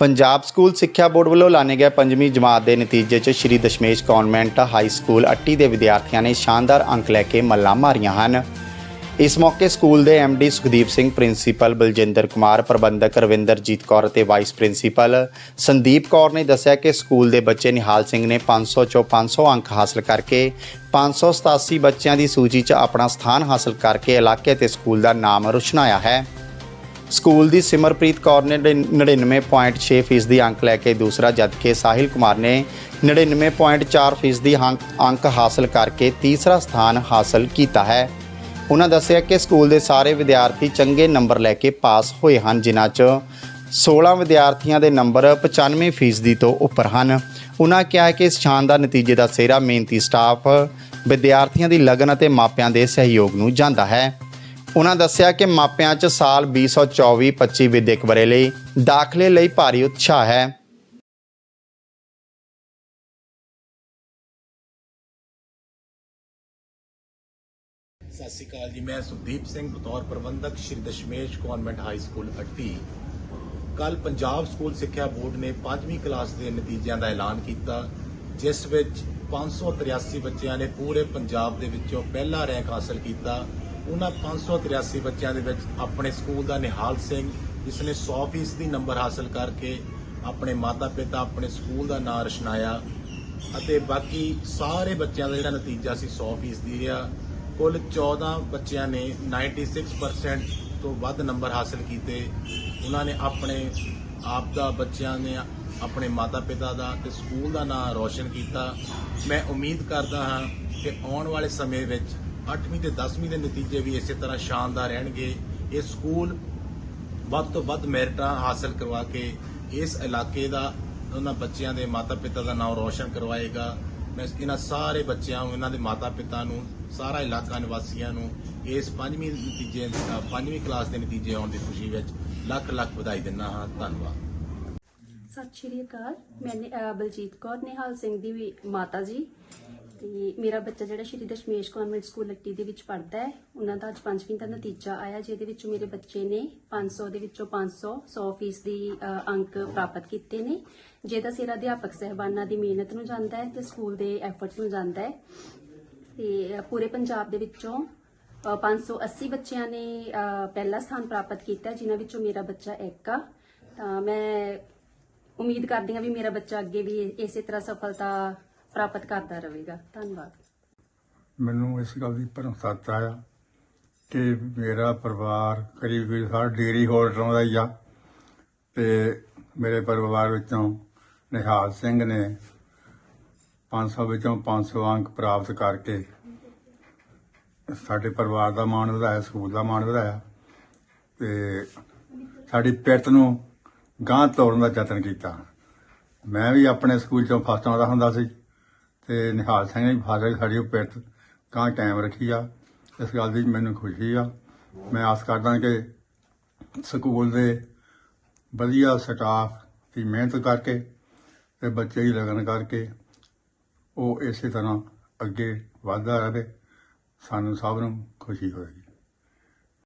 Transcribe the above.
Punjab school ਸਿੱਖਿਆ board ਵੱਲੋਂ ਲਾਣੇ ਗਏ ਪੰਜਵੀਂ ਜਮਾਤ ਦੇ ਨਤੀਜੇ 'ਚ Shri Dashmesh convent high school Atti ਦੇ ਵਿਦਿਆਰਥੀਆਂ ਨੇ ਸ਼ਾਨਦਾਰ ਅੰਕ ਲੈ ਕੇ ਮੱਲਾਂ ਮਾਰੀਆਂ ਹਨ। ਇਸ ਮੌਕੇ ਸਕੂਲ ਦੇ ਐਮਡੀ ਸੁਖਦੀਪ ਸਿੰਘ ਪ੍ਰਿੰਸੀਪਲ ਬਲਜਿੰਦਰ ਕੁਮਾਰ, ਪ੍ਰਬੰਧਕ ਰਵਿੰਦਰਜੀਤ ਕੌਰ ਅਤੇ ਵਾਈਸ ਪ੍ਰਿੰਸੀਪਲ ਸੰਦੀਪ ਕੌਰ ਨੇ ਦੱਸਿਆ ਕਿ ਸਕੂਲ ਦੇ ਬੱਚੇ ਨਿਹਾਲ ਸਿੰਘ ਨੇ 500 ਚੋਂ 500 ਅੰਕ ਹਾਸਲ ਕਰਕੇ 587 ਬੱਚਿਆਂ ਦੀ ਸੂਚੀ 'ਚ ਆਪਣਾ ਸਥਾਨ ਹਾਸਲ ਕਰਕੇ ਇਲਾਕੇ ਤੇ ਸਕੂਲ ਦਾ ਨਾਮ ਰੁਸ਼ਨਾਇਆ ਹੈ। ਸਕੂਲ ਦੀ ਸਿਮਰਪ੍ਰੀਤ ਕੌਰ ਨੇ 99.6 ਫੀਸਦੀ ਅੰਕ ਲੈ ਕੇ ਦੂਸਰਾ, ਜਦਕਿ ਸਾਹਿਲ ਕੁਮਾਰ ਨੇ 99.4 ਫੀਸਦੀ ਅੰਕ ਅੰਕ ਹਾਸਲ ਕਰਕੇ ਤੀਸਰਾ ਸਥਾਨ ਹਾਸਲ ਕੀਤਾ ਹੈ। ਉਹਨਾਂ ਦੱਸਿਆ ਕਿ ਸਕੂਲ ਦੇ ਸਾਰੇ ਵਿਦਿਆਰਥੀ ਚੰਗੇ ਨੰਬਰ ਲੈ ਕੇ ਪਾਸ ਹੋਏ ਹਨ, ਜਿਨ੍ਹਾਂ 'ਚ 16 ਵਿਦਿਆਰਥੀਆਂ ਦੇ ਨੰਬਰ 95 ਫੀਸਦੀ ਤੋਂ ਉੱਪਰ ਹਨ। ਉਹਨਾਂ ਕਿਹਾ ਕਿ ਇਸ ਸ਼ਾਨਦਾਰ ਨਤੀਜੇ ਦਾ ਸਿਹਰਾ ਮਿਹਨਤੀ ਸਟਾਫ ਵਿਦਿਆਰਥੀਆਂ ਦੀ ਲਗਨ ਅਤੇ ਮਾਪਿਆਂ ਦੇ ਸਹਿਯੋਗ ਨੂੰ ਜਾਂਦਾ ਹੈ। ਉਹਨਾਂ ਦੱਸਿਆ ਕਿ ਮਾਪਿਆਂ 'ਚ ਸਾਲ 2024-25 ਵਿਦਿਅਕ ਵਰੇ ਲਈ ਦਾਖਲੇ ਲਈ ਭਾਰੀ ਉਤਸ਼ਾਹ ਹੈ। ਸਤਿ ਸ਼੍ਰੀ ਅਕਾਲ ਜੀ, ਮੈਂ ਸੁਖਦੀਪ ਸਿੰਘ ਬਤੌਰ ਪ੍ਰਬੰਧਕ Shri Dashmesh convent high school Atti ਕੱਲ ਪੰਜਾਬ ਸਕੂਲ ਸਿੱਖਿਆ ਬੋਰਡ ਨੇ 5ਵੀਂ ਕਲਾਸ ਦੇ ਨਤੀਜਿਆਂ ਦਾ ਐਲਾਨ ਕੀਤਾ, ਜਿਸ ਵਿੱਚ 583 ਬੱਚਿਆਂ ਨੇ ਪੂਰੇ ਪੰਜਾਬ ਦੇ ਵਿੱਚੋਂ ਪਹਿਲਾ ਰੈਂਕ ਹਾਸਲ ਕੀਤਾ। ਉਹਨਾਂ 583 ਬੱਚਿਆਂ ਦੇ ਵਿੱਚ ਆਪਣੇ ਸਕੂਲ ਦਾ ਨਿਹਾਲ ਸਿੰਘ ਜਿਸ ਨੇ 100% ਦੀ ਨੰਬਰ ਹਾਸਲ ਕਰਕੇ ਆਪਣੇ ਮਾਤਾ-ਪਿਤਾ ਆਪਣੇ ਸਕੂਲ ਦਾ ਨਾਮ ਰਸ਼ਨਾਇਆ ਅਤੇ ਬਾਕੀ ਸਾਰੇ ਬੱਚਿਆਂ ਦਾ ਜਿਹੜਾ ਨਤੀਜਾ ਸੀ 100% ਦੀ ਰਿਹਾ। ਕੁੱਲ 14 ਬੱਚਿਆਂ ਨੇ 96% ਤੋਂ ਵੱਧ ਨੰਬਰ ਹਾਸਲ ਕੀਤੇ। ਉਹਨਾਂ ਨੇ ਆਪਣੇ ਆਪ ਦਾ ਬੱਚਿਆਂ ਨੇ ਆਪਣੇ ਮਾਤਾ-ਪਿਤਾ ਦਾ ਤੇ ਸਕੂਲ ਦਾ ਨਾਮ ਰੌਸ਼ਨ ਕੀਤਾ। ਮੈਂ ਉਮੀਦ ਕਰਦਾ ਹਾਂ ਕਿ ਆਉਣ ਵਾਲੇ ਸਮੇਂ ਵਿੱਚ 8ਵੀਂ ਤੇ 10ਵੀਂ ਦੇ ਨਤੀਜੇ ਵੀ ਇਸੇ ਤਰ੍ਹਾਂ ਸ਼ਾਨਦਾਰ ਰਹਿਣਗੇ। ਇਹ ਸਕੂਲ ਵੱਧ ਤੋਂ ਵੱਧ ਮੈਰਿਟਾਂ ਹਾਸਲ ਕਰਵਾ ਕੇ ਇਸ ਇਲਾਕੇ ਦਾ ਉਹਨਾਂ ਬੱਚਿਆਂ ਦੇ ਮਾਤਾ-ਪਿਤਾ ਦਾ ਨਾਮ ਰੌਸ਼ਨ ਕਰਵਾਏਗਾ। ਮੈਂ ਇਹਨਾਂ ਸਾਰੇ ਬੱਚਿਆਂ ਨੂੰ ਇਹਨਾਂ ਦੇ ਮਾਤਾ-ਪਿਤਾ ਨੂੰ ਸਾਰਾ ਇਲਾਕਾ ਨਿਵਾਸੀਆਂ ਨੂੰ ਇਸ ਪੰਜਵੀਂ ਨਤੀਜੇ ਅ, ਪੰਜਵੀਂ ਕਲਾਸ ਦੇ ਨਤੀਜੇ ਆਉਣ ਦੀ ਖੁਸ਼ੀ ਵਿੱਚ ਲੱਖ ਲੱਖ ਵਧਾਈ ਦਿੰਦਾ ਹਾਂ। ਧੰਨਵਾਦ। ਸਤਿ ਸ਼੍ਰੀ ਅਕਾਲ। ਮੈਂ ਬਲਜੀਤ ਕੌਰ ਨਿਹਾਲ ਸਿੰਘ ਦੀ ਵੀ ਮਾਤਾ ਜੀ। ਤੇ ਮੇਰਾ ਬੱਚਾ ਜਿਹੜਾ ਸ਼੍ਰੀ ਦਸ਼ਮੇਸ਼ ਕਨਵੈਂਟ ਸਕੂਲ ਲੱਟੀ ਦੇ ਵਿੱਚ ਪੜ੍ਹਦਾ ਹੈ ਉਹਨਾਂ ਦਾ ਅੱਜ ਪੰਜਵੀਂ ਦਾ ਨਤੀਜਾ ਆਇਆ ਜਿਹਦੇ ਵਿੱਚ ਮੇਰੇ ਬੱਚੇ ਨੇ 500 ਦੇ ਵਿੱਚੋਂ 500 100% ਦੀ ਅੰਕ ਪ੍ਰਾਪਤ ਕੀਤੇ ਨੇ ਜਿਹਦਾ ਸਿਰ ਅਧਿਆਪਕ ਸਹਿਬਾਨਾਂ ਦੀ ਮਿਹਨਤ ਨੂੰ ਜਾਂਦਾ ਹੈ ਤੇ ਸਕੂਲ ਦੇ ਐਫਰਟਸ ਨੂੰ ਜਾਂਦਾ ਹੈ। ਤੇ ਪੂਰੇ ਪੰਜਾਬ ਦੇ ਵਿੱਚੋਂ ਅਹ, 580 ਬੱਚਿਆਂ ਨੇ ਪਹਿਲਾ ਸਥਾਨ ਪ੍ਰਾਪਤ ਕੀਤਾ ਹੈ, ਜਿਨ੍ਹਾਂ ਵਿੱਚੋਂ ਮੇਰਾ ਬੱਚਾ ਇੱਕ ਆ। ਤਾਂ ਮੈਂ ਉਮੀਦ ਕਰਦੀ ਹਾਂ ਵੀ ਮੇਰਾ ਬੱਚਾ ਅੱਗੇ ਵੀ ਇਸੇ ਤਰ੍ਹਾਂ ਸਫਲਤਾ ਪ੍ਰਾਪਤ ਕਰਦਾ ਰਹੇਗਾ। ਧੰਨਵਾਦ। ਮੈਨੂੰ ਇਸ ਗੱਲ ਦੀ ਪ੍ਰਸੰਸਾ ਆ ਕਿ ਮੇਰਾ ਪਰਿਵਾਰ ਕਰੀਬ ਕਰੀਬ ਸਾਰਾ ਡਿਗਰੀ ਹੋਲਡਰਾਂ ਦਾ ਹੀ ਆ ਤੇ ਮੇਰੇ ਪਰਿਵਾਰ ਵਿੱਚੋਂ ਨਿਹਾਲ ਸਿੰਘ ਨੇ 500 ਵਿੱਚੋਂ 500 ਅੰਕ ਪ੍ਰਾਪਤ ਕਰਕੇ ਸਾਡੇ ਪਰਿਵਾਰ ਦਾ ਮਾਣ ਵਧਾਇਆ, ਸਕੂਲ ਦਾ ਮਾਣ ਵਧਾਇਆ ਤੇ ਸਾਡੀ ਪਿੱਤ ਨੂੰ ਗਾਂਹ ਤੋੜਨ ਦਾ ਯਤਨ ਕੀਤਾ। ਮੈਂ ਵੀ ਆਪਣੇ ਸਕੂਲ ਚੋਂ ਫਸਟ ਆਉਂਦਾ ਹੁੰਦਾ ਸੀ। ਤੇ ਨਿਹਾਲ ਸਿੰਘ ਨੇ ਵੀ ਫਾਦਰ ਸਾਡੀ ਉਹ ਪਿਰਤ ਕਾਂ ਕਾਇਮ ਰੱਖੀ ਆ। ਇਸ ਗੱਲ ਦੀ ਮੈਨੂੰ ਖੁਸ਼ੀ ਆ। ਮੈਂ ਆਸ ਕਰਦਾ ਕਿ ਸਕੂਲ ਦੇ ਵਧੀਆ ਸਟਾਫ ਦੀ ਮਿਹਨਤ ਕਰਕੇ ਤੇ ਬੱਚੇ ਦੀ ਲਗਨ ਕਰਕੇ ਉਹ ਇਸੇ ਤਰ੍ਹਾਂ ਅੱਗੇ ਵਧਦਾ ਰਹੇ। ਸਾਨੂੰ ਸਭ ਨੂੰ ਖੁਸ਼ੀ ਹੋਏਗੀ।